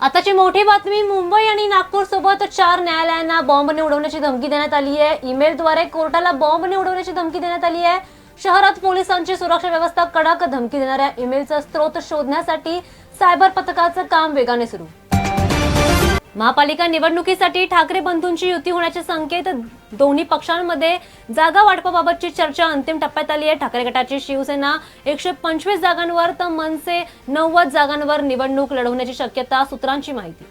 आताची मोठी बातमी मुंबई आणि नागपूर सोबत चार न्यायालयांना बॉम्बने उडवण्याची धमकी देण्यात आली आहे. ईमेलद्वारे कोर्टाला बॉम्बने उडवण्याची धमकी देण्यात आली आहे. शहरात पोलिसांची सुरक्षा व्यवस्था कडक धमकी देणाऱ्या ईमेलचा स्रोत शोधण्यासाठी सायबर पथकाचं काम वेगाने सुरू. महापालिका निवडणुकीसाठी ठाकरे बंधूंची युती होण्याचे संकेत दोन्ही पक्षांमध्ये जागा वाटपाबाबतची चर्चा अंतिम टप्प्यात आली आहे. ठाकरे गटाची शिवसेना एकशे पंचवीस जागांवर तर मनसे नव्वद जागांवर निवडणूक लढवण्याची शक्यता सूत्रांची माहिती.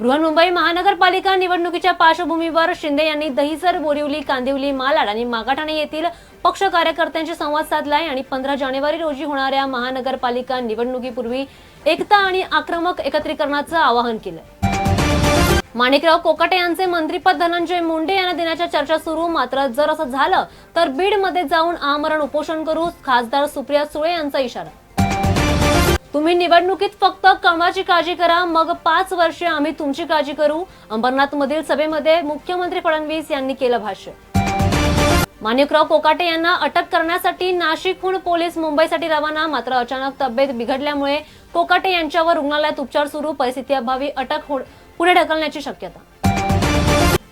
बृहन्मुंबई महानगरपालिका निवडणुकीच्या पार्श्वभूमीवर शिंदे यांनी दहिसर बोरिवली कांदिवली मालाड आणि मागाठाणे येथील पक्ष कार्यकर्त्यांशी संवाद साधलाय आणि पंधरा जानेवारी रोजी होणाऱ्या महानगरपालिका निवडणुकीपूर्वी एकता आणि आक्रमक एकत्रीकरणाचं आवाहन केलं माणिकराव कोकाटे यांचे मंत्रीपद धनंजय मुंडे यांना देण्याच्या चर्चा सुरू मात्र जर असं झालं तर बीडमध्ये जाऊन आमरण उपोषण करू खासदार सुप्रिया सुळे यांचा इशारा. तुम्ही निवडणुकीत फक्त कमळाची काळजी करा. मग पाच वर्षे आम्ही तुमची काळजी करू. अंबरनाथ मधील सभेमध्ये मुख्यमंत्री फडणवीस यांनी केलं भाष्य माणिकराव कोकाटे यांना अटक करण्यासाठी नाशिकहून पोलीस मुंबईसाठी रवाना. मात्र अचानक तब्येत बिघडल्यामुळे कोकाटे यांच्यावर रुग्णालयात उपचार सुरू. परिस्थिती अभावी अटक हो- पुढे ढकलण्याची शक्यता.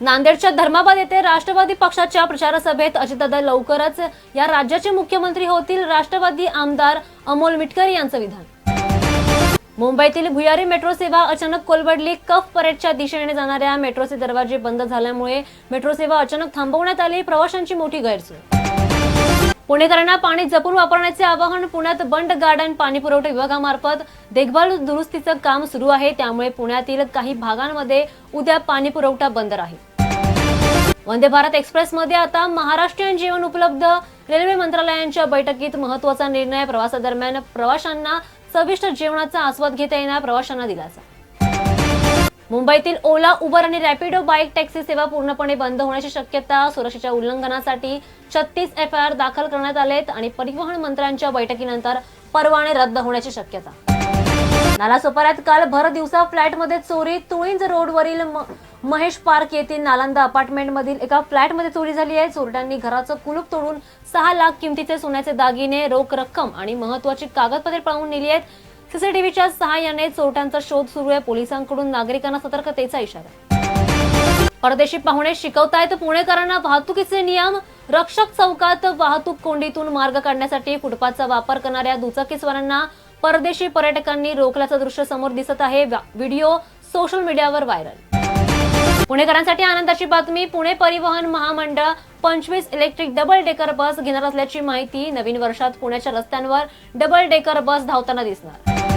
नांदेडच्या धर्माबाद येथे राष्ट्रवादी पक्षाच्या प्रचार सभेत अजितदादा लवकरच या राज्याचे मुख्यमंत्री होतील. राष्ट्रवादी आमदार अमोल मिटकरी यांचं विधान मुंबईतील भुयारी मेट्रो सेवा अचानक कोलबडली कफ परेडच्या दिशेने जाणाऱ्या मेट्रोचे दरवाजे बंद झाल्यामुळे मेट्रो सेवा अचानक थांबवण्यात आली. प्रवाशांची मोठी गैरसोय. पुणेकरांना पाणी जपून वापरण्याचे आवाहन पुण्यात बंड गार्डन पाणी पुरवठा विभागामार्फत. देखभाल दुरुस्तीचं काम सुरू आहे. त्यामुळे पुण्यातील काही भागांमध्ये उद्या पाणी पुरवठा बंद राहील. वंदे भारत एक्सप्रेसमध्ये आता महाराष्ट्रीयन जेवण उपलब्ध. रेल्वे मंत्रालयांच्या बैठकीत महत्त्वाचा निर्णय प्रवासादरम्यान प्रवाशांना चविष्ट जेवणाचा आस्वाद घेता येणार प्रवाशांना दिलासा. मुंबईतील ओला उबर आणि रॅपिडो बाईक टॅक्सी सेवा पूर्णपणे बंद होण्याची शक्यता सुरक्षेच्या उल्लंघनासाठी छत्तीस एफ आय आर दाखल करण्यात आलेत आणि परिवहन मंत्र्यांच्या बैठकीनंतर परवाने रद्द होण्याची शक्यता. नालासोपाऱ्यात काल भर दिवसा फ्लॅटमध्ये चोरी तुळींज रोडवरील महेश पार्क येथील नालंदा अपार्टमेंट मधील एका फ्लॅटमध्ये चोरी झाली आहे. चोरट्यांनी घराचं कुलूप तोडून सहा लाख किमतीचे सोन्याचे दागिने रोख रक्कम आणि महत्वाची कागदपत्रे पळवून नेली आहेत. सीसीटीव्हीच्या सहाय्याने चोरट्यांचा शोध सुरू आहे. पोलिसांकडून नागरिकांना सतर्कतेचा इशारा. परदेशी पाहुणे शिकवतायत पुणेकरांना वाहतुकीचे नियम रक्षक चौकात वाहतूक कोंडीतून मार्ग काढण्यासाठी फुटपाथचा वापर करणाऱ्या दुचाकीस्वारांना परदेशी पर्यटकांनी रोखल्याचं दृश्य समोर दिसत आहे. व्हिडिओ सोशल मीडियावर व्हायरल. पुणेकरांसाठी आनंदाची बातमी पुणे परिवहन महामंडळ पंचवीस इलेक्ट्रिक डबल डेकर बस घेणार असल्याची माहिती नवीन वर्षात पुण्याच्या रस्त्यांवर डबल डेकर बस धावताना दिसणार.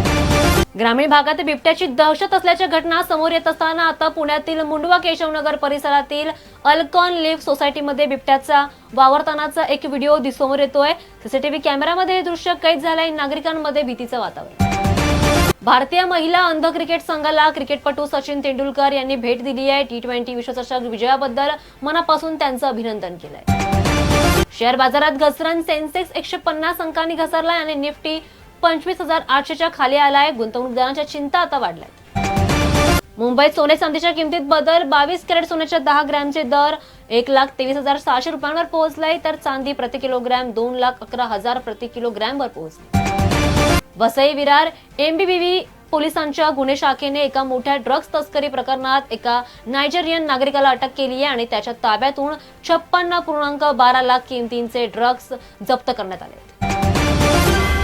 ग्रामीण भागात बिबट्याची दहशत असल्याच्या घटना समोर येत असताना आता पुण्यातील मुंडवा केशवनगर परिसरातील अल्कॉन लिव्ह सोसायटीमध्ये बिबट्याचा वावरतानाचा एक व्हिडिओ दिसमोर येतोय. सीसीटीव्ही कॅमेऱ्यामध्ये हे दृश्य कैद झालंय. नागरिकांमध्ये भीतीचं वातावरण. भारतीय महिला अंध क्रिकेट संघाला क्रिकेटपटू सचिन तेंडुलकर यांनी भेट दिली आहे. टी ट्वेंटी विश्वचषक विजयाबद्दल मनापासून त्यांचं अभिनंदन केलंय. शेअर बाजारात घसरण सेन्सेक्स एकशे पन्नास अंकांनी घसरलाय आणि निफ्टी पंचवीस हजार आठशेच्या खाली आलाय. गुंतवणूकदारांच्या चिंता आता वाढल्यात. मुंबईत सोने चांदीच्या किमतीत बदल. बावीस कॅरेट सोन्याच्या दहा ग्रॅमचे दर. एक लाख तेवीस हजार सहाशे रुपयांवर पोहोचलाय. तर चांदी प्रति किलोग्रॅम दोन लाख अकरा हजार प्रति किलोग्रॅमवर पोहोचली. वसई विरार एमबीबीव्ही पोलिसांच्या गुन्हे शाखेने एका मोठ्या ड्रग्ज तस्करी प्रकरणात एका नायजेरियन नागरिकाला अटक केली आहे आणि त्याच्या ताब्यातून छप्पन्न पूर्णांक बारा लाख किमतींचे ड्रग्ज जप्त करण्यात आले